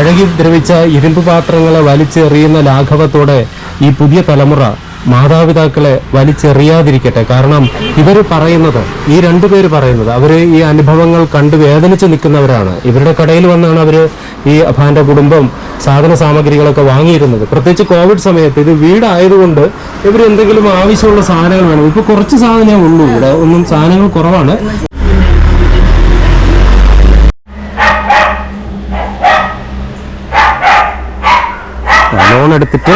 പഴകി ദ്രവിച്ച ഇരുമ്പ് പാത്രങ്ങളെ വലിച്ചെറിയുന്ന ലാഘവത്തോടെ ഈ പുതിയ തലമുറ മാതാപിതാക്കളെ വലിച്ചെറിയാതിരിക്കട്ടെ. കാരണം ഇവർ പറയുന്നത് ഈ രണ്ടുപേര് പറയുന്നത് അവർ ഈ അനുഭവങ്ങൾ കണ്ട് വേദനിച്ച് നിൽക്കുന്നവരാണ്. ഇവരുടെ കടയിൽ വന്നാണ് അവർ ഈ അഭാന്റെ കുടുംബം സാധന സാമഗ്രികളൊക്കെ വാങ്ങിയിരുന്നത്. പ്രത്യേകിച്ച് കോവിഡ് സമയത്ത് ഇത് വീടായതുകൊണ്ട് ഇവർ എന്തെങ്കിലും ആവശ്യമുള്ള സാധനങ്ങൾ വേണം. ഇപ്പൊ കുറച്ച് സാധനമേ ഉള്ളൂ ഇവിടെ. ഒന്നും സാധനങ്ങൾ കുറവാണ്. ലോൺ എടുത്തിട്ട്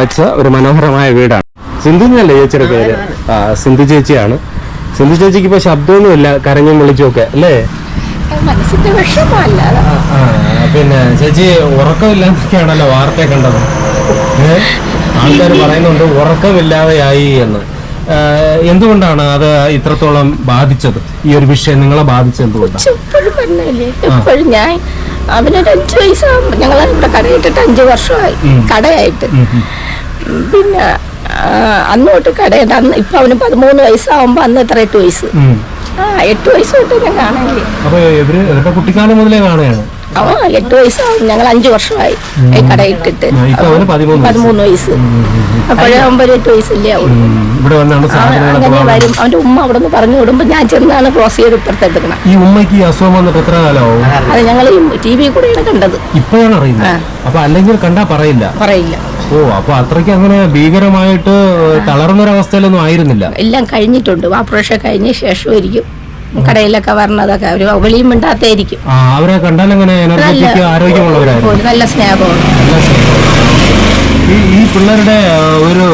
വെച്ച ഒരു മനോഹരമായ വീടാണ്. സിന്ധു എന്നല്ലേ ചേച്ചിയുടെ പേര്? ആ സിന്ധു ചേച്ചിയാണ്. സിന്ധു ചേച്ചിക്ക് ഇപ്പൊ ശബ്ദമൊന്നുമില്ല കരഞ്ഞും വിളിച്ചുമൊക്കെ അല്ലേ? മനസ്സിന്റെ പിന്നെ ചേച്ചി ഉറക്കമില്ലാന്നൊക്കെയാണല്ലോ വാർത്ത കണ്ടത്. ആൾക്കാർ പറയുന്നുണ്ട് ഉറക്കമില്ലാതെയായി എന്ന്. എന്തുകൊണ്ടാണ് അത് ഇത്രത്തോളം ബാധിച്ചത്? ഈ ഒരു വിഷയം നിങ്ങളെ ബാധിച്ചത് എന്തുകൊണ്ടാണ്? ഞാൻ അവനൊരു അഞ്ചു പൈസ ഞങ്ങൾ ഇവിടെ കടയിട്ടിട്ട് അഞ്ചു വർഷമായി. കടയായിട്ട്. പിന്നെ അന്നോട്ട് അന്ന് തൊട്ട് കടയിട്ട് അന്ന് ഇപ്പൊ അവന് പതിമൂന്ന് വയസ്സാവുമ്പോ അന്ന് എത്ര എട്ട് വയസ്സ്? ആ എട്ട് വയസ്സ് തൊട്ട് ഞാൻ കാണാനില്ലേ കുട്ടിക്കാലം മുതലേ കാണുകയാണ്. ആ എട്ട് വയസ്സാവും ഞങ്ങൾ അഞ്ചു വർഷമായി ഈ കടയിട്ടിട്ട്. പതിമൂന്ന് വയസ്സ്. അപ്പോഴേ ഒമ്പത് എട്ട് വയസ്സില്ലേ അങ്ങനെ വരും. അവന്റെ ഉമ്മ അവിടെ നിന്ന് പറഞ്ഞു വിടുമ്പോ ഞാൻ ചെന്നാണ് ക്രോസ് ചെയ്ത് ഇപ്പുറത്തെടുക്കണം ഈ ഉമ്മയ്ക്ക് അസുഖം വന്നിട്ട് എത്ര കാലമാവും? അത് ഞങ്ങൾ ടി വി കൂടെയാണ് കണ്ടത്. ഇപ്പോഴാണ് അറിയുന്നത്. അപ്പൊ അല്ലെങ്കിൽ കണ്ടാ പറയില്ല. പറയില്ല. ഓ അപ്പൊ അത്രയ്ക്ക് അങ്ങനെ ഭീകരമായിട്ട് തളർന്നൊരവസ്ഥയിലൊന്നും ആയിരുന്നില്ല. എല്ലാം കഴിഞ്ഞിട്ടുണ്ട്. ഓപ്പറേഷൻ കഴിഞ്ഞ ശേഷമായിരിക്കും. കടയിലൊക്കെ വരണതൊക്കെ അവർ വെളിയും മിണ്ടാത്തായിരിക്കും അവരെ കണ്ടാൽ ആരോഗ്യമുള്ളവരായിരുന്നു? ഒരു നല്ല സ്നേഹമാണ്. ഈ പിള്ളേരുടെ ഒരു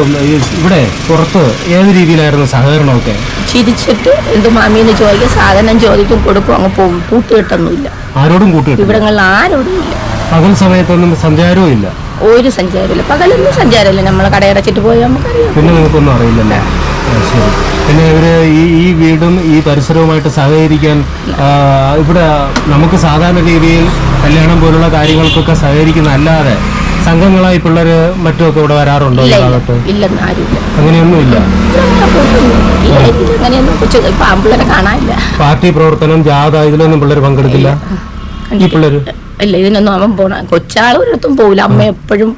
ഇവിടെ പുറത്ത് ഏത് രീതിയിലായിരുന്നു സഹകരണമൊക്കെ? ചിരിച്ചിട്ട് എന്ത് മാമീന്ന് ചോദിക്കും സാധനം ചോദിക്കും കൊടുക്കും അങ്ങ് പോകും കൂട്ടുകെട്ടൊന്നുമില്ല ആരോടും കൂട്ടുകെട്ട് ഇവിടങ്ങളിൽ ആരോടും ഇല്ല. പകൽ സമയത്തൊന്നും സഞ്ചാരവും ഇല്ല? ഒരു സഞ്ചാരമില്ല പകലൊന്നും സഞ്ചാരമില്ല. നമ്മൾ കടയടച്ചിട്ട് പോയാൽ നമുക്കറിയാം. പിന്നെ നിങ്ങൾക്കൊന്നും അറിയില്ലല്ലേ? ശരി. പിന്നെ ഇവർ ഈ ഈ വീടും ഈ പരിസരവുമായിട്ട് സഹകരിക്കാൻ ഇവിടെ നമുക്ക് സാധാരണ രീതിയിൽ കല്യാണം പോലുള്ള കാര്യങ്ങൾക്കൊക്കെ സഹകരിക്കുന്ന അല്ലാതെ സംഘങ്ങളായി പിള്ളേര് മറ്റുമൊക്കെ ഇവിടെ വരാറുണ്ടോ ഈ ഭാഗത്ത്? അങ്ങനെയൊന്നും ഇല്ല പാർട്ടി പ്രവർത്തനം ജാഥ ഇതിലൊന്നും പിള്ളേർ പങ്കെടുക്കില്ല? ഈ പിള്ളേര്? ഇല്ല ഇതിനൊന്നും അവൻ പോണ കൊച്ചാൾ ഒരിടത്തും പോവില്ല. അമ്മ എപ്പോഴും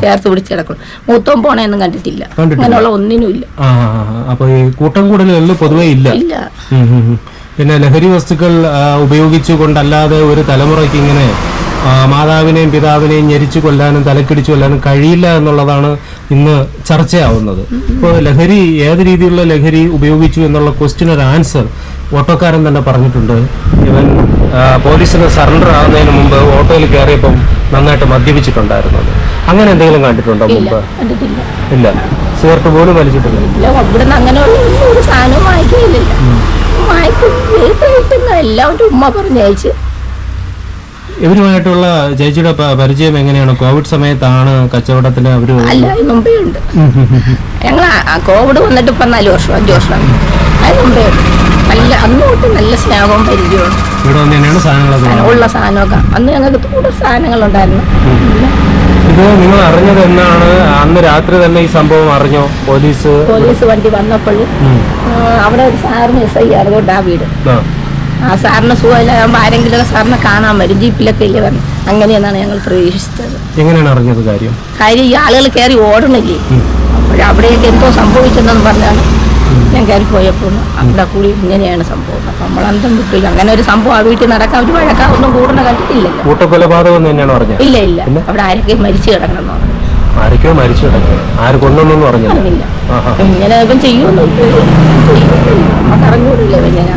ചേർത്ത് പിടിച്ച് കിടക്കണം മൂത്തവും പോണേന്നും കണ്ടിട്ടില്ല. അങ്ങനെയുള്ള ഒന്നിനും ഇല്ല. അപ്പൊ ഈ കൂട്ടം കൂടലുകളിൽ പൊതുവേ ഇല്ല. ഇല്ല. പിന്നെ ലഹരി വസ്തുക്കൾ ഉപയോഗിച്ചുകൊണ്ടല്ലാതെ ഒരു തലമുറയ്ക്ക് ഇങ്ങനെ മാതാവിനെയും പിതാവിനെയും ഞെരിച്ചു കൊല്ലാനും തലക്കിടിച്ചു കൊല്ലാനും കഴിയില്ല എന്നുള്ളതാണ് ഇന്ന് ചർച്ചയാവുന്നത്. ഇപ്പോൾ ലഹരി ഏത് രീതിയിലുള്ള ലഹരി ഉപയോഗിച്ചു എന്നുള്ള ക്വസ്റ്റിനൊരു ആൻസർ ഓട്ടോക്കാരൻ തന്നെ പറഞ്ഞിട്ടുണ്ട്. ഇവൻ പോലീസിന് സറണ്ടർ ആവുന്നതിന് മുമ്പ് ഓട്ടോയിൽ കയറിയപ്പം നന്നായിട്ട് മദ്യപിച്ചിട്ടുണ്ടായിരുന്നു അങ്ങനെ എന്തെങ്കിലും കണ്ടിട്ടുണ്ടോ മുമ്പ്? ഇല്ല. സിഗരറ്റ് പോലും വലിച്ചിട്ടില്ല. ഇല്ല ഇവിടുന്ന് അങ്ങനെയുള്ള ഒരു വാങ്ങിക്കില്ല ഉമ്മ പറഞ്ഞയച്ച് ഇവരുമായിട്ടുള്ള ചേച്ചിയുടെ പരിചയം എങ്ങനെയാണ്? കോവിഡ് സമയത്താണ് കച്ചവടത്തിന് അവർ അല്ല അതിന് മുമ്പേ ഉണ്ട്. ഞങ്ങൾ കോവിഡ് വന്നിട്ട് ഇപ്പം നാല് വർഷം അഞ്ച് വർഷം അത് മുമ്പേ ഉണ്ട്. നല്ല അന്ന് തൊട്ട് നല്ല സ്നേഹവും പരിചയവും. ഇവിടെ വന്ന് തന്നെയാണ് വാങ്ങുന്നത്. ഉള്ള സാധനമൊക്കെ. അന്ന് ഞങ്ങൾക്ക് കൂടുതൽ സാധനങ്ങളുണ്ടായിരുന്നു. ഇത് നിങ്ങൾ അറിഞ്ഞത് എന്നാണ്? അന്ന് രാത്രി തന്നെ ഈ സംഭവം അറിഞ്ഞോ? പോലീസ് പോലീസ് വണ്ടി വന്നപ്പോഴും അവിടെ ഒരു സാറിന് എസ് ഐ അതുകൊണ്ട് ആ വീട്. ആ. സാറിന് സുഖമില്ലാകുമ്പോൾ ആരെങ്കിലും സാറിനെ കാണാൻ വരും. ജീപ്പിലൊക്കെ ഇല്ലേ വന്നു. അങ്ങനെയെന്നാണ് ഞങ്ങൾ പ്രതീക്ഷിച്ചത്. എങ്ങനെയാണ് അറിഞ്ഞത് കാര്യം? കാര്യം ഈ ആളുകൾ കയറി ഓടണില്ലേ? അപ്പോഴവിടെയൊക്കെ എന്തോ സംഭവിച്ചെന്ന് പറഞ്ഞാണ് ഞാൻ കയറി പോയപ്പോൾ അവിടെ കൂടി ഇങ്ങനെയാണ് സംഭവം. അപ്പം നമ്മൾ അന്തം വിട്ടു. അങ്ങനെ ഒരു സംഭവം ആ വീട്ടിൽ നടക്കാൻ ഒരു വഴക്കാ ഒന്നും കൂടണ കണ്ടിട്ടില്ലല്ലോ. കൂട്ടക്കൊലപാതകം എന്ന് തന്നെയാണ് പറഞ്ഞത്? ഇല്ല ഇല്ല. അവിടെ ആരൊക്കെ മരിച്ചു കിടക്കണം എന്ന് പറഞ്ഞു. ആരൊക്കെയോ മരിച്ചു കിടക്കുക ആര് കൊന്നൊന്നും പറഞ്ഞില്ല പറഞ്ഞില്ല ആഹാ. ഇങ്ങനെ ഇപ്പം ചെയ്യുമെന്ന് നമുക്ക് അറിഞ്ഞൂടില്ല ഇങ്ങനെ.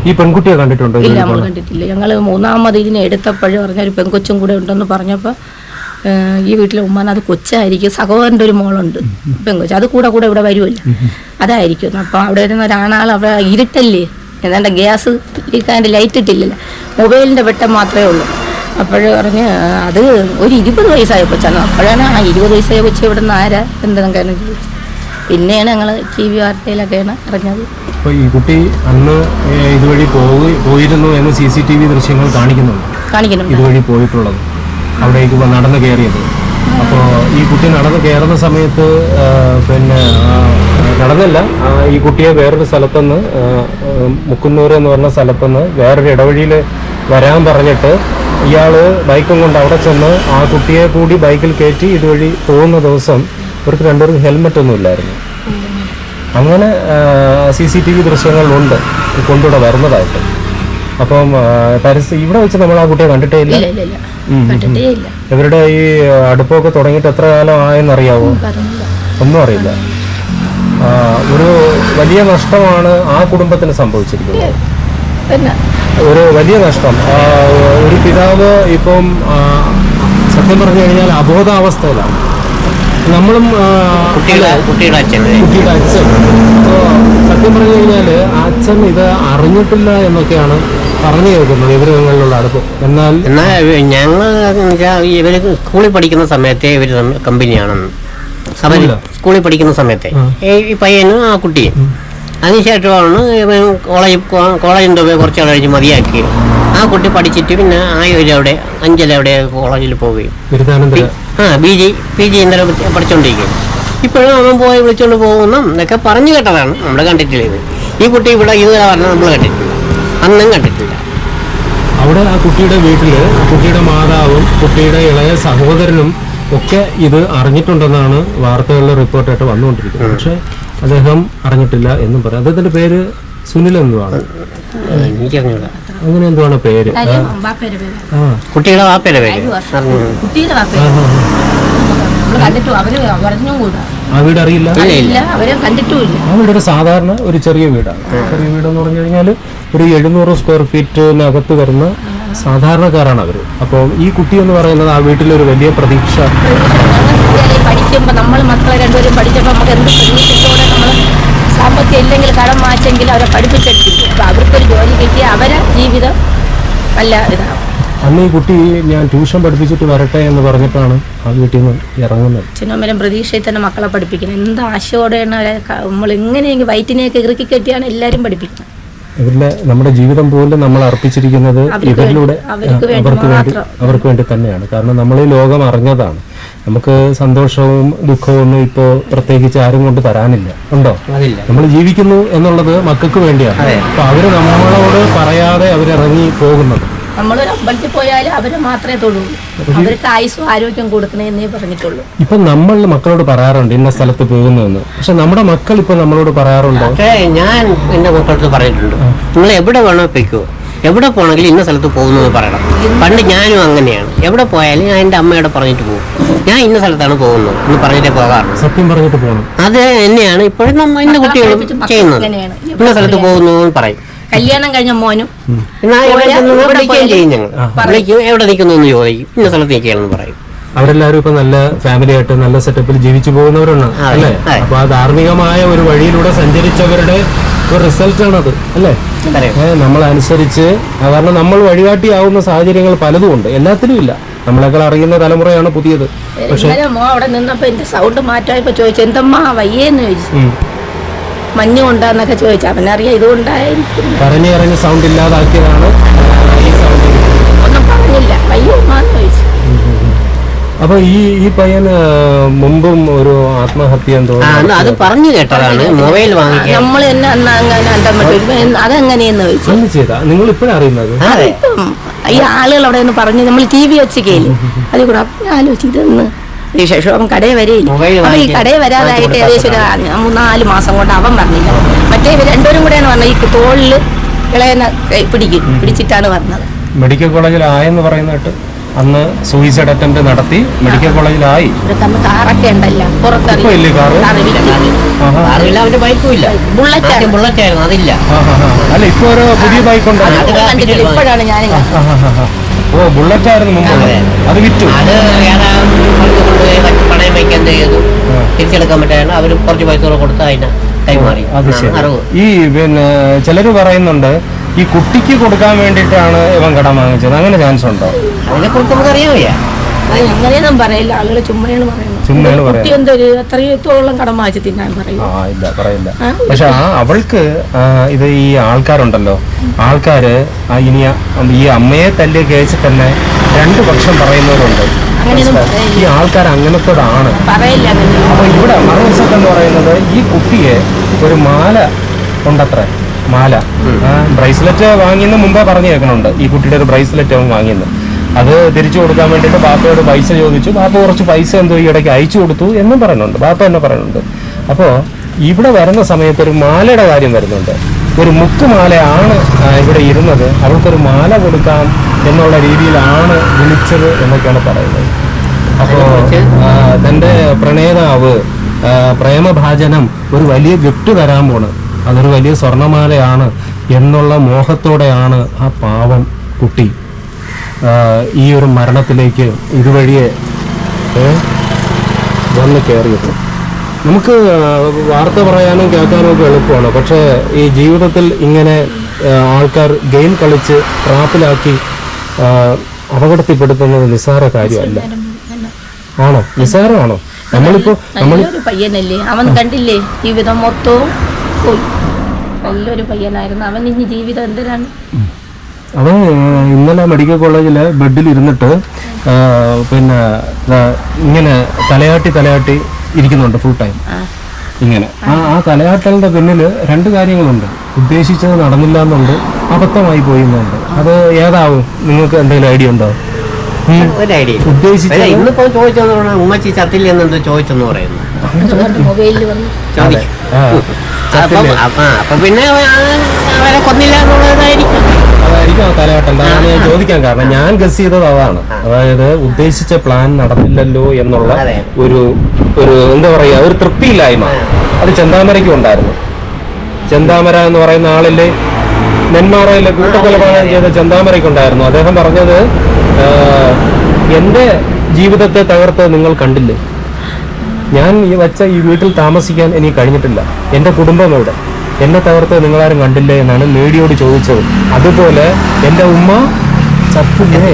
ഈ പെൺകുട്ടിയെ കണ്ടിട്ടുണ്ടോ? ഇല്ല നമ്മൾ കണ്ടിട്ടില്ല. ഞങ്ങൾ മൂന്നാമത് ഇതിനെ എടുത്തപ്പോഴും പറഞ്ഞ ഒരു പെൺകൊച്ചും കൂടെ ഉണ്ടെന്ന് പറഞ്ഞപ്പോൾ ഈ വീട്ടിലെ ഉമ്മാൻ അത് കൊച്ചായിരിക്കും. സഹോദരന്റെ ഒരു മോളുണ്ട് പെൺകൊച്ച്. അത് കൂടെ കൂടെ ഇവിടെ വരുമല്ലോ. അതായിരിക്കും. അപ്പോൾ അവിടെ വരുന്ന ഒരാണാൾ അവിടെ ഇരുട്ടല്ലേ? എന്താണ്ട് ഗ്യാസ് ലീക്കാന്റെ ലൈറ്റ് ഇട്ടില്ലല്ലോ. മൊബൈലിന്റെ വെട്ടം മാത്രമേ ഉള്ളൂ. അപ്പോൾ പറഞ്ഞ് അത് ഒരു ഇരുപത് വയസ്സായ കൊച്ചാണ്. അപ്പോഴാണ് ആ ഇരുപത് വയസ്സായ കൊച്ചു ഇവിടെ നിന്ന് ആരാ? എന്തെങ്കിലും കാരണം ചോദിച്ചു. പിന്നെയാണ് ഞങ്ങൾ ടി വി വാർത്തയിലൊക്കെയാണ് അറിഞ്ഞത്. അപ്പോൾ ഈ കുട്ടി അന്ന് ഇതുവഴി പോയി പോയിരുന്നു എന്ന് സി സി ടി വി ദൃശ്യങ്ങൾ കാണിക്കുന്നുണ്ട്. കാണിക്കുന്നുണ്ട്. ഇതുവഴി പോയിട്ടുള്ളത്. അവിടേക്ക് നടന്നു കയറിയത്. അപ്പോൾ ഈ കുട്ടി നടന്ന് കയറുന്ന സമയത്ത് പിന്നെ നടന്നല്ല ഈ കുട്ടിയെ വേറൊരു സ്ഥലത്തുനിന്ന് മുക്കുന്നൂർ എന്ന് പറഞ്ഞ സ്ഥലത്തുനിന്ന് വേറൊരു ഇടവഴിയിൽ വരാൻ പറഞ്ഞിട്ട് ഇയാൾ ബൈക്കും കൊണ്ട് അവിടെ ചെന്ന് ആ കുട്ടിയെ കൂടി ബൈക്കിൽ കയറ്റി ഇതുവഴി പോകുന്ന ദിവസം ഇവർക്ക് രണ്ടുപേർക്ക് ഹെൽമെറ്റ് ഒന്നും ഇല്ലായിരുന്നു. അങ്ങനെ സി സി ടി വി ദൃശ്യങ്ങളുണ്ട് കൊണ്ടുകൂടെ വരുന്നതായിട്ട്. അപ്പം പരസ്യം ഇവിടെ വെച്ച് നമ്മൾ ആ കുട്ടിയെ കണ്ടിട്ടേ ഇല്ല. കണ്ടിട്ടേ ഇല്ല. ഇവരുടെ ഈ അടുപ്പൊക്കെ തുടങ്ങിയിട്ട് എത്ര കാലം ആയെന്നറിയാവോ പറഞ്ഞില്ല ഒന്നും അറിയില്ല. ഒരു വലിയ നഷ്ടമാണ് ആ കുടുംബത്തിന് സംഭവിച്ചിരിക്കുന്നത്. പിന്നെ ഒരു വലിയ നഷ്ടം. ആ, ഒരു പിതാവ് ഇപ്പം സത്യം പറഞ്ഞു കഴിഞ്ഞാൽ അബോധാവസ്ഥയിലാണ്. നമ്മളും കുട്ടിയുടെ കുട്ടിയുടെ അച്ഛൻ. സത്യം പറഞ്ഞു കഴിഞ്ഞാൽ അച്ഛൻ ഇത് അറിഞ്ഞിട്ടില്ല എന്നൊക്കെയാണ് പറഞ്ഞു കേൾക്കുന്നത് ഇവരുകളിലുള്ള അടുപ്പം. എന്നാൽ എന്നാൽ ഞങ്ങൾ ഇവർ സ്കൂളിൽ പഠിക്കുന്ന സമയത്തെ ഇവർ കമ്പനിയാണെന്ന്? സ്കൂളിൽ പഠിക്കുന്ന സമയത്തെ. ഈ- പയ്യനും ആ കുട്ടിയും. അതിനുശേഷമാണ് ഇവൻ കോളേജ് കോളേജിന്റെ കുറച്ച് നാൾ കഴിഞ്ഞ് മതിയാക്കി. ആ കുട്ടി പഠിച്ചിട്ട് പിന്നെ ആ ഒരു അവിടെ അഞ്ചല അവിടെ കോളേജിൽ പോവുകയും. ആ ബി ജി പി ജി ഇന്നലെ പഠിച്ചുകൊണ്ടിരിക്കും ഇപ്പോഴും അവൻ പോയി വിളിച്ചുകൊണ്ട് പോകുന്ന എന്നൊക്കെ പറഞ്ഞു കേട്ടതാണ്. നമ്മൾ കണ്ടിട്ടില്ല ഈ കുട്ടി ഇവിടെ ഇതുവരെ പറഞ്ഞാൽ നമ്മൾ കണ്ടിട്ടില്ല. അന്നും കണ്ടിട്ടില്ല. അവിടെ ആ കുട്ടിയുടെ വീട്ടിൽ കുട്ടിയുടെ മാതാവും കുട്ടിയുടെ ഇളയ സഹോദരനും ഒക്കെ ഇത് അറിഞ്ഞിട്ടുണ്ടെന്നാണ് വാർത്തകളിലെ റിപ്പോർട്ടായിട്ട് വന്നുകൊണ്ടിരിക്കുന്നത്. പക്ഷെ അദ്ദേഹം അറിഞ്ഞിട്ടില്ല എന്നും പറയാം. അദ്ദേഹത്തിന്റെ പേര് സുനിൽ എന്നുമാണ് എനിക്കറിഞ്ഞൂടാ. അങ്ങനെ എന്തുവാണ് പേര്? കുട്ടിയുടെ വാപ്പയുടെ പേര്? കുട്ടിയുടെ കണ്ടിട്ടു അവർ പറഞ്ഞും കൂടാ. ആ വീട് അറിയില്ല? ഇല്ല. അവരെ കണ്ടിട്ടും ആ വീട് ഒരു സാധാരണ ഒരു ചെറിയ വീടാണ്. ചെറിയ വീട് എന്ന് പറഞ്ഞു കഴിഞ്ഞാൽ ഒരു എഴുന്നൂറ് സ്ക്വയർ ഫീറ്റിനകത്ത് വരുന്ന സാധാരണക്കാരാണ് അവർ അപ്പോൾ ഈ കുട്ടി എന്ന് പറയുന്നത് ആ വീട്ടിലൊരു വലിയ പ്രതീക്ഷ. പഠിക്കുമ്പോൾ നമ്മൾ മക്കളെ രണ്ടുപേരും പഠിച്ചപ്പോൾ നമുക്ക് എന്ത് പ്രതീക്ഷയോടെ നമ്മൾ സാമ്പത്തികം ഇല്ലെങ്കിൽ കടം വാങ്ങിച്ചെങ്കിൽ അവരെ പഠിപ്പിച്ചെടുത്തില്ല അപ്പോൾ അവർക്കൊരു ജോലി കിട്ടി അവരെ ജീവിതം നല്ല ഇതാവും. അന്ന് ഈ കുട്ടി ഞാൻ ട്യൂഷൻ പഠിപ്പിച്ചിട്ട് വരട്ടെ എന്ന് പറഞ്ഞിട്ടാണ് ആ വീട്ടിൽ നിന്ന് ഇറങ്ങുന്നത്. അച്ഛനും പ്രതീക്ഷയിൽ തന്നെ മക്കളെ പഠിപ്പിക്കുന്നത് എന്ത് ആശയോടെയാണ് അവരെ നമ്മൾ എങ്ങനെയെങ്കിലും വയറ്റിനെയൊക്കെ ഇറുക്കി കെട്ടിയാണ് എല്ലാവരും പഠിപ്പിക്കുന്നത്. ഇവരുടെ നമ്മുടെ ജീവിതം പോലും നമ്മൾ അർപ്പിച്ചിരിക്കുന്നത് അവർക്ക് ഇവരിലൂടെ വേണ്ടി- അവർക്ക് വേണ്ടി അവർക്ക് വേണ്ടി തന്നെയാണ്. കാരണം നമ്മൾ ഈ ലോകം അറിഞ്ഞതാണ്. നമുക്ക് സന്തോഷവും ദുഃഖവും ഒന്നും ഇപ്പോൾ പ്രത്യേകിച്ച് ആരും കൊണ്ട് തരാനില്ല. ഉണ്ടോ? നമ്മൾ ജീവിക്കുന്നു എന്നുള്ളത് മക്കൾക്ക് വേണ്ടിയാണ്. അപ്പൊ അവർ നമ്മളോട് പറയാതെ അവരിറങ്ങി പോകുന്നത്. നമ്മളൊരു അമ്പലത്തിൽ പോയാലും അവരെ മാത്രമേ തൊഴുള്ളൂ അവർക്ക് ആയുസ്സും ആരോഗ്യം കൊടുക്കണേന്നേ പറഞ്ഞിട്ടുള്ളൂ. ഇപ്പൊ നമ്മൾ മക്കളോട് പറയാറുണ്ട് ഇന്ന സ്ഥലത്ത് പോകുന്നു പക്ഷെ നമ്മുടെ മക്കൾ ഇപ്പൊ നമ്മളോട് പറയാറുണ്ടോ? ഞാൻ എന്റെ മക്കളടുത്ത് പറഞ്ഞിട്ടുണ്ട്. നിങ്ങൾ എവിടെ വേണോ പൊയ്ക്കോ. എവിടെ പോകണമെങ്കിലും ഇന്ന സ്ഥലത്ത് പോകുന്നു എന്ന് പറയണം. പണ്ട് ഞാനും അങ്ങനെയാണ്. എവിടെ പോയാലും ഞാൻ എന്റെ അമ്മയോട് പറഞ്ഞിട്ട് പോകും. ഞാൻ ഇന്ന സ്ഥലത്താണ് പോകുന്നത് എന്ന് പറഞ്ഞിട്ട് പോകാറുള്ളൂ. സത്യം പറഞ്ഞിട്ട് പോകണം അത് തന്നെയാണ് ഇപ്പോഴും നമ്മൾ ഇന്ന കുട്ടികളും മക്കളെ ചെയ്യുന്നത്. ഇന്ന സ്ഥലത്ത് പോകുന്നു എന്ന് പറയും. കല്യാണം കഴിഞ്ഞ മോനും. എവിടെ നിൽക്കുന്നു എന്ന് ചോദിക്കും. ഇന്ന സ്ഥലത്ത് നിൽക്കുകയാണെന്ന് പറയും. അവരെല്ലാവരും ഇപ്പൊ നല്ല ഫാമിലി ആയിട്ട് നല്ല സെറ്റപ്പിൽ ജീവിച്ചു പോകുന്നവരാണ് അല്ലെ. അപ്പൊ ആ ധാർമ്മികമായ ഒരു വഴിയിലൂടെ സഞ്ചരിച്ചവരുടെ ഒരു റിസൾട്ട് ആണത് അല്ലേ? നമ്മൾ അനുസരിച്ച് കാരണം നമ്മൾ വഴികാട്ടിയാവുന്ന സാഹചര്യങ്ങൾ പലതും ഉണ്ട്. എല്ലാത്തിലും ഇല്ല. നമ്മളെക്കാൾ അറിയുന്ന തലമുറയാണ് പുതിയത്. പക്ഷേ അവിടെ നിന്നപ്പോ എന്റെ സൗണ്ട് മാറ്റായപ്പോ ചോദിച്ചു എന്തമ്മാ വയ്യേന്ന്? ചോദിച്ചു. മഞ്ഞ് കൊണ്ടാന്നൊക്കെ ചോദിച്ചു. അവനറിയാം ഇതുകൊണ്ടായിരിക്കും. പറഞ്ഞു കരഞ്ഞ് സൗണ്ട് ഇല്ലാതാക്കിയതാണ് ആ, ഈ സൗണ്ട് ഒന്നും പറഞ്ഞില്ല. വയ്യ ഉമ്മാന്ന് ചോദിച്ചു. അപ്പൊ ഈ ഈ പയ്യൻ മുമ്പും ഒരു ആത്മഹത്യ എന്തോ ആ അത് പറഞ്ഞു കേട്ടതാണ്. മൊബൈൽ വാങ്ങി നമ്മൾ തന്നെ അന്ന് അങ്ങനെ അന്തം വിട്ടു. അതെങ്ങനെയെന്ന് ചോദിച്ചു. എന്ത് ചെയ്താ നിങ്ങൾ ഇപ്പോഴും അറിയുന്നത്? ഈ ആളുകൾ അവിടെ നിന്ന് പറഞ്ഞു നമ്മൾ ടി വി വെച്ച് കേളി. അതിൽ കൂടെ ആലോചിച്ചു ഇതെന്ന്? വിശേഷം അവൻ കടയിൽ വരെയില്ല മൊബൈൽ അപ്പൊ ഈ കടയിൽ വരാതായിട്ട് ഏകദേശം ഒരു മൂന്നാൽ മാസം കൊണ്ട് അവൻ പറഞ്ഞില്ല. മറ്റേ ഇവർ രണ്ടുപേരും കൂടെയാണ് പറഞ്ഞത് ഈ തോളിൽ ഇളയനെ കൈ പിടിക്കും. പിടിച്ചിട്ടാണ് പറഞ്ഞത് മെഡിക്കൽ കോളേജിൽ ആയെന്ന് പറയുന്നിട്ട് അന്ന് സൂയിസൈഡ് അറ്റംപ്റ്റ് നടത്തി മെഡിക്കൽ കോളേജിലായി. കാറൊക്കെ ഉണ്ടല്ല. ഇപ്പൊ ഇല്ലേ കാറ്? ആഹാ. അവന്റെ ബൈക്കും ഇല്ല. ബുള്ളറ്റ് ആദ്യം ബുള്ളറ്റ് ആയിരുന്നു അതില്ല. അല്ല ഇപ്പൊ ഒരു പുതിയ ബൈക്ക് അത് ഇപ്പോഴാണ് ഞാൻ. ഓ ബുള്ളറ്റ് ആയിരുന്നു മുമ്പ്. അത് വിറ്റു. അത് കൊണ്ടുപോയി മറ്റ് പണയം വയ്ക്കാൻ ചെയ്തു. തിരിച്ചെടുക്കാൻ പറ്റാതെ അവർ കുറച്ച് പൈസ കൂടെ കൊടുത്ത് അതിനെ കൈമാറി. അറിവ്. ഈ പിന്നെ ചിലര് പറയുന്നുണ്ട് ഈ കുട്ടിക്ക് കൊടുക്കാൻ വേണ്ടിട്ടാണ് ഇവൻ കടം വാങ്ങിച്ചത്. അങ്ങനെ ചാൻസ് ഉണ്ടോ? അതിനെക്കുറിച്ച് നമുക്ക് അറിയാൻ വയ്യ അത് അങ്ങനെയൊന്നും പറയില്ല. ആളുകൾ ചുമ്മയാണ് പറയുന്നത്. കുട്ടി എന്തൊരു അത്രത്തോളം കടം വാങ്ങിച്ച് തിന്നാൻ പറയും ആ ഇല്ല പറയില്ല. പക്ഷെ ആ അവൾക്ക് ഇത് ഈ ആൾക്കാരുണ്ടല്ലോ. ആൾക്കാര് ഇനി ഈ അമ്മയെ തല്ലിയ കേസിൽ തന്നെ രണ്ടു പക്ഷം പറയുന്നവരുണ്ട്. ഈ ആൾക്കാർ അങ്ങനത്തോടാണ്. അപ്പൊ ഇവിടെ മറുവശത്ത് എന്ന് പറയുന്നത് ഈ കുട്ടിയെ ഒരു മാല ഉണ്ടത്രേ? മാല. ബ്രേസ്ലെറ്റ് വാങ്ങിയെന്ന് മുമ്പേ പറഞ്ഞു കേൾക്കുന്നുണ്ട്. ഈ കുട്ടിയുടെ ഒരു ബ്രേസ്ലെറ്റ് അവൻ വാങ്ങിയെന്ന്. അത് തിരിച്ചു കൊടുക്കാൻ വേണ്ടിയിട്ട് ബാപ്പയോട് പൈസ ചോദിച്ചു. ബാപ്പ കുറച്ച് പൈസ എന്തോ ഈ ഇടയ്ക്ക് അയച്ചു കൊടുത്തു എന്നും പറയുന്നുണ്ട്. ബാപ്പ എന്നെ പറയുന്നുണ്ട്. അപ്പോൾ ഇവിടെ വരുന്ന സമയത്ത് ഒരു മാലയുടെ കാര്യം വരുന്നുണ്ട്. ഒരു മുക്കുമാലയാണ് ഇവിടെ ഇരുന്നത്. അവൾക്കൊരു മാല കൊടുക്കാം എന്നുള്ള രീതിയിലാണ് വിളിച്ചത് എന്നൊക്കെയാണ് പറയുന്നത്. അപ്പോൾ തന്റെ പ്രണേതാവ് പ്രേമഭാചനം ഒരു വലിയ ഗിഫ്റ്റ് തരാൻ പോണ്. അതൊരു വലിയ സ്വർണമാലയാണ് എന്നുള്ള മോഹത്തോടെയാണ് ആ പാവം കുട്ടി ഈ ഒരു മരണത്തിലേക്ക് ഇതുവഴിയെ വന്ന് കയറിയത് നമുക്ക് വാർത്ത പറയാനും കേൾക്കാനും ഒക്കെ എളുപ്പമാണ്. പക്ഷേ ഈ ജീവിതത്തിൽ ഇങ്ങനെ ആൾക്കാർ ഗെയിം കളിച്ച് ട്രാപ്പിലാക്കി അപകടത്തിൽപ്പെടുത്തുന്നത് നിസ്സാര കാര്യമല്ല. ആണോ? നിസ്സാരമാണോ? നമ്മളിപ്പോ നല്ലൊരു പയ്യനല്ലേ? അവൻ കണ്ടില്ലേ? ജീവിതം മൊത്തവും പോയി. നല്ലൊരു പയ്യനായിരുന്നു. അവൻ ഇനി ജീവിതം എന്തിനാണ്? അവൻ ഇന്നലെ മെഡിക്കൽ കോളേജിൽ ബെഡിൽ ഇരുന്നിട്ട് പിന്നെ ഇങ്ങനെ തലയാട്ടി തലയാട്ടി ഇരിക്കുന്നുണ്ട് ഫുൾ ടൈം ഇങ്ങനെ. ആ ആ തലയാട്ടലിന്റെ പിന്നിൽ രണ്ട് കാര്യങ്ങളുണ്ട്. ഉദ്ദേശിച്ചത് നടന്നില്ല എന്നുണ്ട് അബദ്ധമായി പോയി എന്നുണ്ട്. അത് ഏതാവും? നിങ്ങൾക്ക് എന്തെങ്കിലും ഐഡിയ ഉണ്ടോ? ഉം. ഒരു ഐഡിയ ഉദ്ദേശിച്ചത് ഇന്നിപ്പോ ചോദിച്ചെന്ന് പറഞ്ഞാൽ ഉമ്മച്ചി ചത്തില്ല എന്നെന്തോ ചോദിച്ചെന്ന് പറയുന്നു. മൊബൈലിൽ വന്ന്. ചോദിച്ചു. ആ, അപ്പം അപ്പൊ അപ്പൊ പിന്നെ അവ- അവരെ കൊന്നില്ല എന്നുള്ളതായിരിക്കും. അതായിരിക്കും ആ തലയാട്ടം അതാണ് ഞാൻ ചോദിക്കാൻ കാരണം ഞാൻ ഗസ് ചെയ്തത് അതാണ്. അതായത് ഉദ്ദേശിച്ച പ്ലാൻ നടന്നില്ലല്ലോ എന്നുള്ള അതെ. ഒരു ഒരു എന്താ പറയാ ഒരു തൃപ്തിയില്ലായ്മ. അത് ചെന്താമരയ്ക്കും ഉണ്ടായിരുന്നു. ചെന്താമര എന്ന് പറയുന്ന ആളില്ലേ? നെന്മാറയിലെ കൂട്ടക്കൊലപാതകം ചെയ്ത ചെന്താമരയ്ക്കുണ്ടായിരുന്നു. അദ്ദേഹം പറഞ്ഞത് എന്റെ എന്റെ ജീവിതത്തെ തകർത്ത് നിങ്ങൾ കണ്ടില്ലേ? ഞാൻ ഈ വച്ച ഈ വീട്ടിൽ താമസിക്കാൻ എനിക്ക് കഴിഞ്ഞിട്ടില്ല. എന്റെ കുടുംബം എവിടെ? എന്നെ തകർത്ത് നിങ്ങളാരും കണ്ടില്ലേ? എന്നാണ് മീഡിയയോട് ചോദിച്ചത്. അതുപോലെ എന്റെ ഉമ്മ ചത്തില്ലേ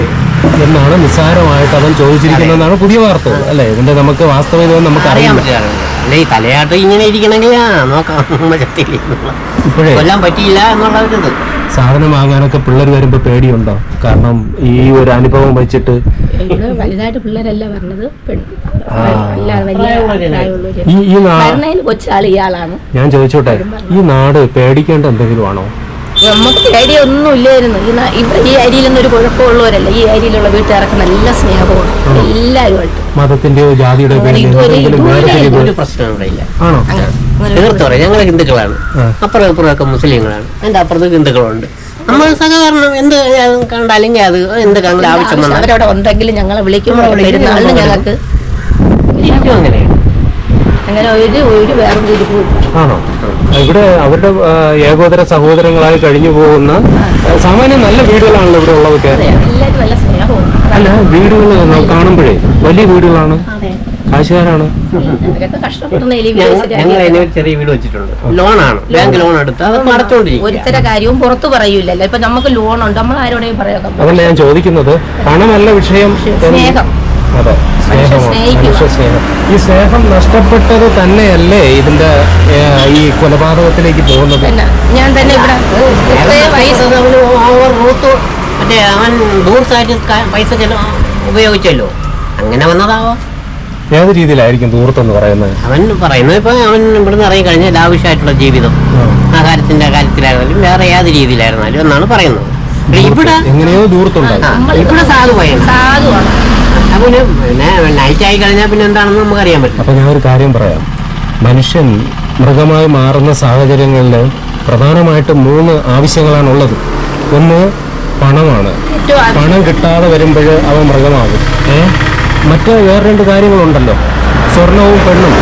എന്നാണ് നിസ്സാരമായിട്ട് അവൻ ചോദിച്ചിരിക്കുന്നതെന്നാണ് പുതിയ വാർത്തകൾ. അല്ലേ? ഇതിന്റെ നമുക്ക് വാസ്തവം നമുക്ക് അറിയാൻ അറിയാം പറ്റില്ല. അല്ലെ ഈ തലയാട്ട് ഇങ്ങനെ ഇരിക്കണമെങ്കിൽ ആ നോക്കാം. ഇപ്പോഴേ? കൊല്ലാൻ പറ്റിയില്ല എന്നുള്ള ഒരു ഇത്. സാധനം വാങ്ങാനൊക്കെ പിള്ളേർ വരുമ്പോൾ പേടിയുണ്ടോ? കാരണം ഈ ഒരു അനുഭവം വെച്ചിട്ട് ഇവിടെ വലുതായിട്ട് പിള്ളേരല്ല പറഞ്ഞത് ഈ ഈ നാ പറഞ്ഞതിന് കൊച്ചാൾ ഇയാളാണ് ഞാൻ ചോദിച്ചോട്ടെ ഈ നാട് പേടിക്കേണ്ട എന്തെങ്കിലും ആണോ നമുക്ക് പേടിയൊന്നും ഇല്ലായിരുന്നു ഇവിടെ ഈ അരിയിലൊന്നും ഒരു കുഴപ്പമുള്ളവരല്ല. ഈ അരിയിലുള്ള വീട്ടുകാർക്ക് നല്ല സ്നേഹമാണ് എല്ലാവരുമായിട്ട്. മതത്തിന്റെയോ ഇല്ല. ആണോ? അങ്ങനെ. ഞങ്ങൾ ഹിന്ദുക്കളാണ്. അപ്പുറം ഇപ്പുറമൊക്കെ മുസ്ലിങ്ങളാണ്. അതിന്റെ അപ്പുറത്ത് ഹിന്ദുക്കളുണ്ട്. നമ്മൾ സഹകരണം എന്ത് കണ്ടാലെങ്കിൽ അത് എന്ത് കണ്ടാൽ ആവശ്യം അവരവിടെ ഉണ്ടെങ്കിലും ഞങ്ങളെ വിളിക്കുമ്പോൾ ഞങ്ങൾക്ക് അങ്ങനെ ഒരു ഒരു വേറെ ആണോ? ഇവിടെ അവരുടെ ഏകോദര സഹോദരങ്ങളായി കഴിഞ്ഞു പോകുന്ന സാമാന്യം നല്ല വീടുകളാണല്ലോ ഇവിടെ ഉള്ളതൊക്കെ. അല്ല വീടുകൾ കാണുമ്പോഴേ വലിയ വീടുകളാണ്. കാശുകാരാണ്. ഞങ്ങൾ ചെറിയ വീട് വെച്ചിട്ടുണ്ട്. ലോണാണ്. ബാങ്ക് ലോൺ എടുത്ത് അത് അടച്ചോണ്ടിരിക്കുക ഒരുത്തര കാര്യവും പുറത്തു പറയൂലല്ലോ. ഇപ്പൊ നമുക്ക് ലോൺ ഉണ്ട് നമ്മൾ ആരോടെയും പറയാം അതല്ല ഞാൻ ചോദിക്കുന്നത് പണമല്ല വിഷയം സ്നേഹം. അതെ. സ്നേഹം. ഈ സ്നേഹം നഷ്ടപ്പെട്ടത് തന്നെയല്ലേ ഇതിന്റെ ഈ കൊലപാതകത്തിലേക്ക് പോകുന്നത്? ഞാൻ തന്നെ ഇവിടെ പൈസ മറ്റേ അവൻ ദൂർത്തായിട്ട് ക- പൈസ ചെല ഉപയോഗിച്ചല്ലോ. അങ്ങനെ വന്നതാവാം. ഏത് രീതിയിലായിരിക്കും ദൂരത്തെന്ന് പറയുന്നത്? അവൻ പറയുന്നത് ഇപ്പൊ അവൻ ഇവിടുന്ന് ഇറങ്ങി കഴിഞ്ഞാൽ ലാവിഷായിട്ടുള്ള ജീവിതം. ആഹാരത്തിന്റെ കാര്യത്തിലായിരുന്നാലും വേറെ ഏത് രീതിയിലായിരുന്നാലും എന്നാണ് പറയുന്നത്. ഇവിടെ എങ്ങനെയോ ദൂരത്തുണ്ടാവും ആ, ഇവിടെ സാധു പയ്യൻ സാധുവാണ്. ആയി പിന്നെ എന്താണെന്ന് നമുക്ക് അറിയാൻ പറ്റും. അപ്പൊ ഞാൻ ഒരു കാര്യം പറയാം. മനുഷ്യൻ മൃഗമായി മാറുന്ന സാഹചര്യങ്ങളിൽ പ്രധാനമായിട്ടും മൂന്ന് ആവശ്യങ്ങളാണ് ഉള്ളത് ഒന്ന് പണമാണ്. പണം കിട്ടാതെ വരുമ്പോൾ അവൻ മൃഗമാകും. ഏ? മറ്റ് വേറെ രണ്ട് കാര്യങ്ങളുണ്ടല്ലോ. സ്വർണവും പെണ്ണും.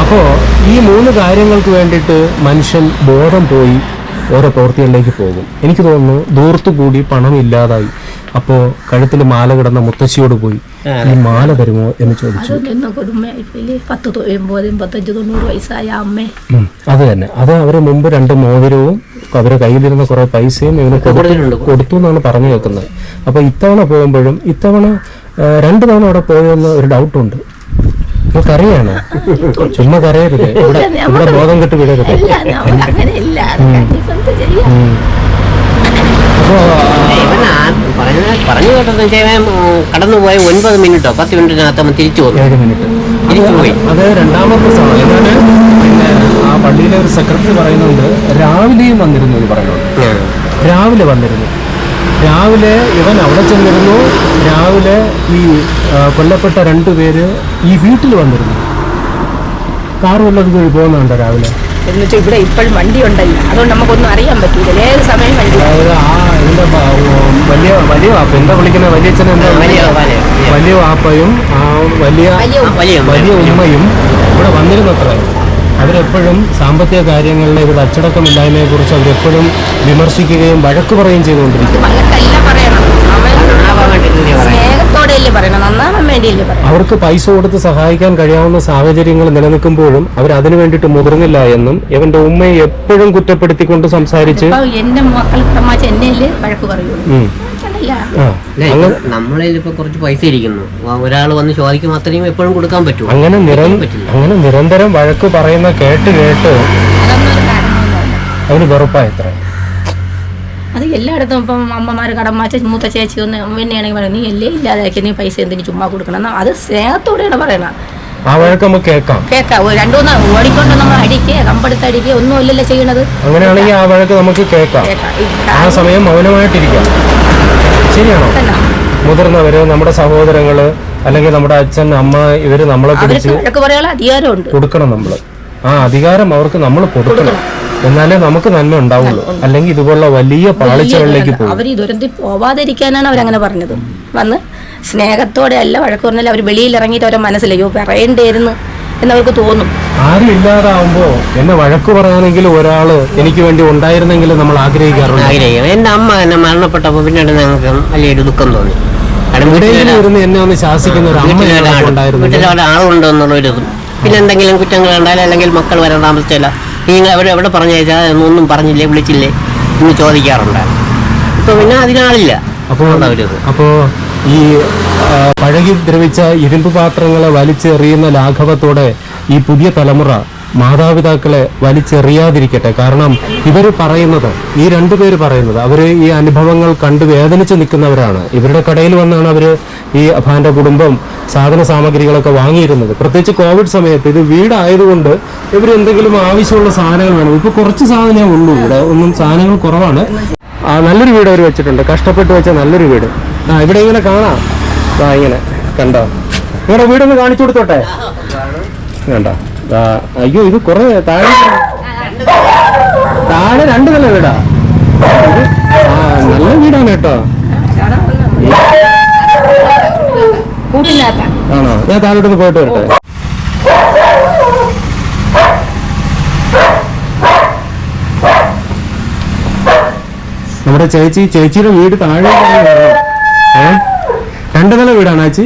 അപ്പോൾ ഈ മൂന്ന് കാര്യങ്ങൾക്ക് വേണ്ടിയിട്ട് മനുഷ്യൻ ബോധം പോയി ഓരോ പ്രവൃത്തികളിലേക്ക് പോകും. എനിക്ക് തോന്നുന്നു ദൂർത്തു കൂടി പണം ഇല്ലാതായി അപ്പോൾ കഴുത്തിൽ മാല കിടന്ന മുത്തശ്ശിയോട് പോയി. ഈ മാല തരുമോ എന്ന് ചോദിച്ചു. പത്ത് തൊ- എൺപത് എൺപത്തഞ്ച് തൊണ്ണൂറ് വയസ്സായ അമ്മേ. അത് തന്നെ. അത് അവർ മുമ്പ് രണ്ട് മോതിരവും അവരെ കയ്യിലിരുന്ന കുറെ പൈസയും ഇവന് കൊടുത്തു എന്നാണ് പറഞ്ഞു കേൾക്കുന്നത്. അപ്പൊ ഇത്തവണ പോകുമ്പോഴും ഇത്തവണ രണ്ടു തവണ അവിടെ പോയെന്ന് ഒരു ഡൗട്ടുണ്ട് കറിയാണ് ചുമ്മാ കരയരുത്. ഇവിടെ ഇവിടെ ബോധം കെട്ട് വിടരുത്. അല്ല പറഞ്ഞ പറഞ്ഞു കേട്ടതെന്ന് വെച്ചാൽ കടന്നു പോയ ഒൻപത് മിനിറ്റോ പത്ത് മിനിറ്റിനകത്ത് അവൻ തിരിച്ചു വന്നു ഏഴ് മിനിറ്റ്. തിരിച്ചു പോയി. അത് രണ്ടാമത്തെ സമയം എന്നാൽ പിന്നെ ആ പള്ളിയിലെ ഒരു സെക്രട്ടറി പറയുന്നുണ്ട് രാവിലെയും വന്നിരുന്നു എന്ന് പറയുന്നുണ്ട്. രാവിലെ വന്നിരുന്നു. രാവിലെ ഇവൻ അവിടെ ചെന്നിരുന്നു. രാവിലെ ഈ കൊല്ലപ്പെട്ട കൊല്ലപ്പെട്ട രണ്ടുപേര് ഈ വീട്ടിൽ വന്നിരുന്നു. കാർ വല്ലതും പോകുന്നുണ്ടോ രാവിലെ? എന്ന് വെച്ചാൽ ഇവിടെ ഇപ്പോഴും വണ്ടി ഉണ്ടല്ല അതുകൊണ്ട് നമുക്കൊന്നും അറിയാൻ പറ്റൂല. ഏത് സമയം വണ്ടി വലിയ വലിയ വാപ്പ. എന്താ വിളിക്കുന്നത് വലിയ വലിയ വാപ്പയും ആ വലിയ വലിയ ഉമ്മയും. ഇവിടെ വന്നിരുന്നത്രേ. അവരെപ്പോഴും സാമ്പത്തിക കാര്യങ്ങളിലെ ഇവിടെ അച്ചടക്കമില്ലായ്മയെ കുറിച്ച് അവരെപ്പോഴും വിമർശിക്കുകയും വഴക്ക് പറയുകയും ചെയ്തുകൊണ്ടിരിക്കും സ്നേഹത്തോടെയല്ലേ പറയണം. നന്നാവാൻ വേണ്ടിയല്ലേ അവർക്ക് പൈസ കൊടുത്ത് സഹായിക്കാൻ കഴിയാവുന്ന സാഹചര്യങ്ങൾ നിലനിൽക്കുമ്പോഴും അവർ അതിനു വേണ്ടിട്ട് മുതിർന്നില്ല എന്നും ഇവന്റെ ഉമ്മയെ എപ്പോഴും കുറ്റപ്പെടുത്തിക്കൊണ്ട് സംസാരിച്ച് എന്റെ മക്കൾ തമാശ എന്നെ വഴക്ക് പറയുള്ളൂ നമ്മളിൽ ഇപ്പൊ കുറച്ച് പൈസ ഇരിക്കുന്നു. ഒരാൾ വന്ന് ചോദിക്കും അത്രയും എപ്പോഴും കൊടുക്കാൻ പറ്റൂ അങ്ങനെ അങ്ങനെ നിരന്തരം വഴക്ക് പറയുന്ന കേട്ട് കേട്ട് അവന് വെറുപ്പായത്ര അത് എല്ലായിടത്തും ഇപ്പം അമ്മമാർ കടമാച്ച മൂത്ത ചേച്ചി ഒന്ന് അമ്മയാണെങ്കിൽ പറയുന്നത് നീ എല്ലേ ഇല്ലാതാക്കി? നീ പൈസ എന്തിനു ചുമ്മാ കൊടുക്കണം അത് സ്നേഹത്തോടെയാണ് പറയുന്നത് ആ വഴക്ക് നമുക്ക് കേൾക്കാം. കേൾക്കാം. ഒരു രണ്ടു മൂന്ന് ഓടിക്കൊണ്ട് നമ്മൾ അടിക്കുക കമ്പെടുത്ത് അടിക്കുക ഒന്നും അല്ലല്ലോ ചെയ്യണത്. അങ്ങനെയാണെങ്കിൽ ആ വഴക്ക് നമുക്ക് കേൾക്കാം. ആ സമയം മൗനമായിട്ടിരിക്കാം. ശരിയാണോ. മുതിർന്നവര് നമ്മുടെ സഹോദരങ്ങൾ അല്ലെങ്കിൽ നമ്മുടെ അച്ഛൻ അമ്മ ഇവർ നമ്മളെ പിടിച്ച് അധികാരമുണ്ട്. കൊടുക്കണം നമ്മൾ. ആ അധികാരം അവർക്ക് നമ്മൾ കൊടുക്കണം. എന്നാലേ നമുക്ക് നന്മ ഉണ്ടാവുള്ളൂ. അല്ലെങ്കിൽ ഇതുപോലുള്ള വലിയ പാളിച്ചകളിലേക്ക് പോകും. അവർ ഈ ദുരന്തത്തിൽ പോവാതിരിക്കാനാണ് അവരങ്ങനെ പറഞ്ഞത്. വന്ന് സ്നേഹത്തോടെ അല്ല വഴക്ക് പറഞ്ഞാൽ അവർ വെളിയിൽ ഇറങ്ങിയിട്ട് അവരെ മനസ്സിലായോ പറയേണ്ടിയിരുന്നു എന്നവർക്ക് തോന്നും. ആരും ഇല്ലാതാവുമ്പോ എന്നെ വഴക്ക് പറയാനെങ്കിലും ഒരാൾ എനിക്ക് വേണ്ടി ഉണ്ടായിരുന്നെങ്കിൽ നമ്മൾ ആഗ്രഹിക്കാറുണ്ട്. ആഗ്രഹിക്കും. എന്റെ അമ്മ എന്നെ മരണപ്പെട്ടപ്പോ പിന്നീട് ഞങ്ങൾക്ക് വലിയൊരു ദുഃഖം തോന്നി. ഇരുന്ന് എന്നെ ഒന്ന് ശാസിക്കുന്ന ഒരു അമ്മ ആളുണ്ടോ എന്നുള്ളൊരു ഇതും. പിന്നെ എന്തെങ്കിലും കുറ്റങ്ങൾ ഉണ്ടായാലും അല്ലെങ്കിൽ മക്കൾ വരാൻ താമസിച്ചില്ല നിങ്ങൾ എവിടെ എവിടെ പറഞ്ഞാൽ ഒന്നും പറഞ്ഞില്ലേ വിളിച്ചില്ലേ എന്ന് ചോദിക്കാറുണ്ടായിരുന്നു അപ്പൊ പിന്നെ അതിനാളില്ല. അപ്പോൾ അതുകൊണ്ടവരിത് അപ്പോ ഈ പഴകി ദ്രവിച്ച ഇരുമ്പ് പാത്രങ്ങളെ വലിച്ചെറിയുന്ന ലാഘവത്തോടെ ഈ പുതിയ തലമുറ മാതാപിതാക്കളെ വലിച്ചെറിയാതിരിക്കട്ടെ. കാരണം ഇവർ പറയുന്നത് ഈ രണ്ടുപേര് പറയുന്നത് അവർ ഈ അനുഭവങ്ങൾ കണ്ട് വേദനിച്ച് നിൽക്കുന്നവരാണ്. ഇവരുടെ കടയിൽ വന്നാണ് അവർ ഈ അഭാന്റെ കുടുംബം സാധന സാമഗ്രികളൊക്കെ വാങ്ങിയിരുന്നത്. പ്രത്യേകിച്ച് കോവിഡ് സമയത്ത് ഇത് വീടായതുകൊണ്ട് ഇവർ എന്തെങ്കിലും ആവശ്യമുള്ള സാധനങ്ങൾ വേണം. ഇപ്പൊ കുറച്ച് സാധനമേ ഉള്ളൂ ഇവിടെ. ഒന്നും സാധനങ്ങൾ കുറവാണ്. നല്ലൊരു വീട് അവർ വെച്ചിട്ടുണ്ട്. കഷ്ടപ്പെട്ട് വെച്ച നല്ലൊരു വീട്. ആ ഇവിടെ ഇങ്ങനെ കാണാം. ആ ഇങ്ങനെ. കണ്ടോ? നിങ്ങളുടെ വീടൊന്ന് കാണിച്ചു കൊടുത്തോട്ടെ? വേണ്ട അയ്യോ ഇത് കുറെ താഴെ താഴെ രണ്ട് നില വീടാ. നല്ല വീടാണ് കേട്ടോ. ആണോ? ഞാൻ താഴോട്ടൊന്ന് പോയിട്ട് വരട്ടെ. നമ്മുടെ ചേച്ചി ചേച്ചിയുടെ വീട് താഴെ ഏ? രണ്ട് നില വീടാണ് ചേച്ചി?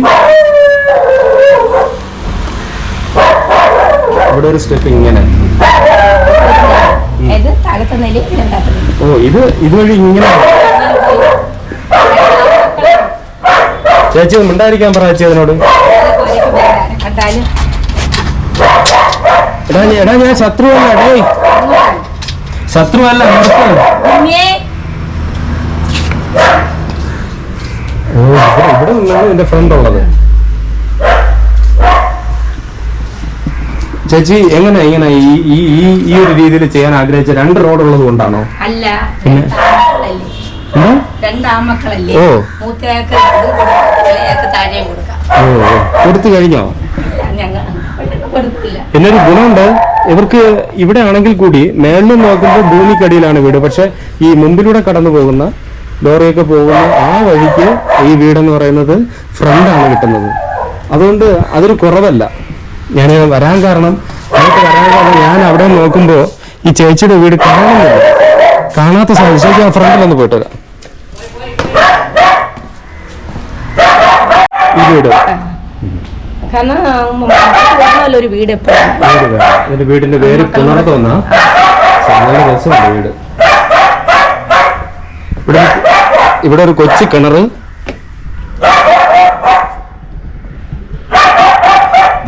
അവിടെ ഒരു സ്റ്റെപ്പ് ഇങ്ങനെ. ഓ ഇത് ഇതുവഴി ഇങ്ങനെ. ചേച്ചി ഉണ്ടായിരിക്കാൻ മിണ്ടായിരിക്കാൻ പറ ചേച്ചി അതിനോട്. എടാ ഞാൻ- എടാ ഞാൻ ശത്രുവല്ല ഡേ ശത്രുവല്ല ഓ ഇവിടെ ഇവിടെ നിന്നാണ് എന്റെ ഫ്രണ്ട് ഉള്ളത്. ചേച്ചി എങ്ങനെ ഇങ്ങനെ ഈ ഈ ഈ ഒരു രീതിയിൽ ചെയ്യാൻ ആഗ്രഹിച്ച രണ്ട് റോഡ് ഉള്ളത് കൊണ്ടാണോ? അല്ല ഓ. ഓ. കൊടുത്തു കഴിഞ്ഞോ? പിന്നെ ഒരു ഗുണമുണ്ട്. ഇവർക്ക് ഇവിടെ ആണെങ്കിൽ കൂടി മേളിൽ നോക്കുമ്പോൾ ഭൂമിക്കടിയിലാണ് വീട്. പക്ഷെ ഈ മുമ്പിലൂടെ കടന്നു പോകുന്ന ലോറിയൊക്കെ പോകുന്ന ആ വഴിക്ക് ഈ വീടെന്ന് പറയുന്നത് ഫ്രണ്ടാണ് കിട്ടുന്നത്. അതുകൊണ്ട് അതൊരു കുറവല്ല. ഞാൻ വരാൻ കാരണം അങ്ങോട്ട് വരാൻ കാരണം ഞാൻ അവിടെ നോക്കുമ്പോൾ ഈ ചേച്ചിയുടെ വീട് കാണുന്നില്ല. കാണാത്ത സാധിച്ചേക്ക് ആ ആ ഫ്രണ്ടിലൊന്ന് പോയിട്ട് വരാം. ഈ വീട്. ഒരു വീട് എപ്പോഴും? വീടിന്റെ പേര് പുണർത്തോന്ന നല്ല രസമുണ്ട് വീട്. ഇവിടെ ഇവിടെ ഒരു കൊച്ചു കിണറ്.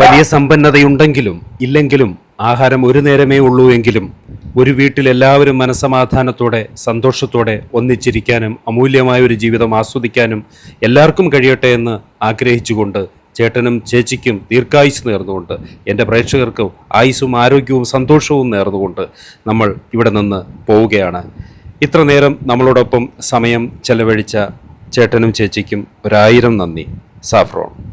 വലിയ സമ്പന്നതയുണ്ടെങ്കിലും ഇല്ലെങ്കിലും ആഹാരം ഒരു നേരമേ ഉള്ളൂ എങ്കിലും ഒരു വീട്ടിൽ എല്ലാവരും മനസമാധാനത്തോടെ സന്തോഷത്തോടെ ഒന്നിച്ചിരിക്കാനും അമൂല്യമായ ഒരു ജീവിതം ആസ്വദിക്കാനും എല്ലാവർക്കും കഴിയട്ടെ എന്ന് ആഗ്രഹിച്ചുകൊണ്ട് ചേട്ടനും ചേച്ചിക്കും ദീർഘായുസ് നേർന്നുകൊണ്ട് എന്റെ പ്രേക്ഷകർക്കും ആയുസ്സും ആരോഗ്യവും സന്തോഷവും നേർന്നുകൊണ്ട് നമ്മൾ ഇവിടെ നിന്ന് പോവുകയാണ്. ഇത്ര നേരം നമ്മളോടൊപ്പം സമയം ചെലവഴിച്ച ചേട്ടനും ചേച്ചിക്കും ഒരായിരം നന്ദി. സാഫ്രോൺ.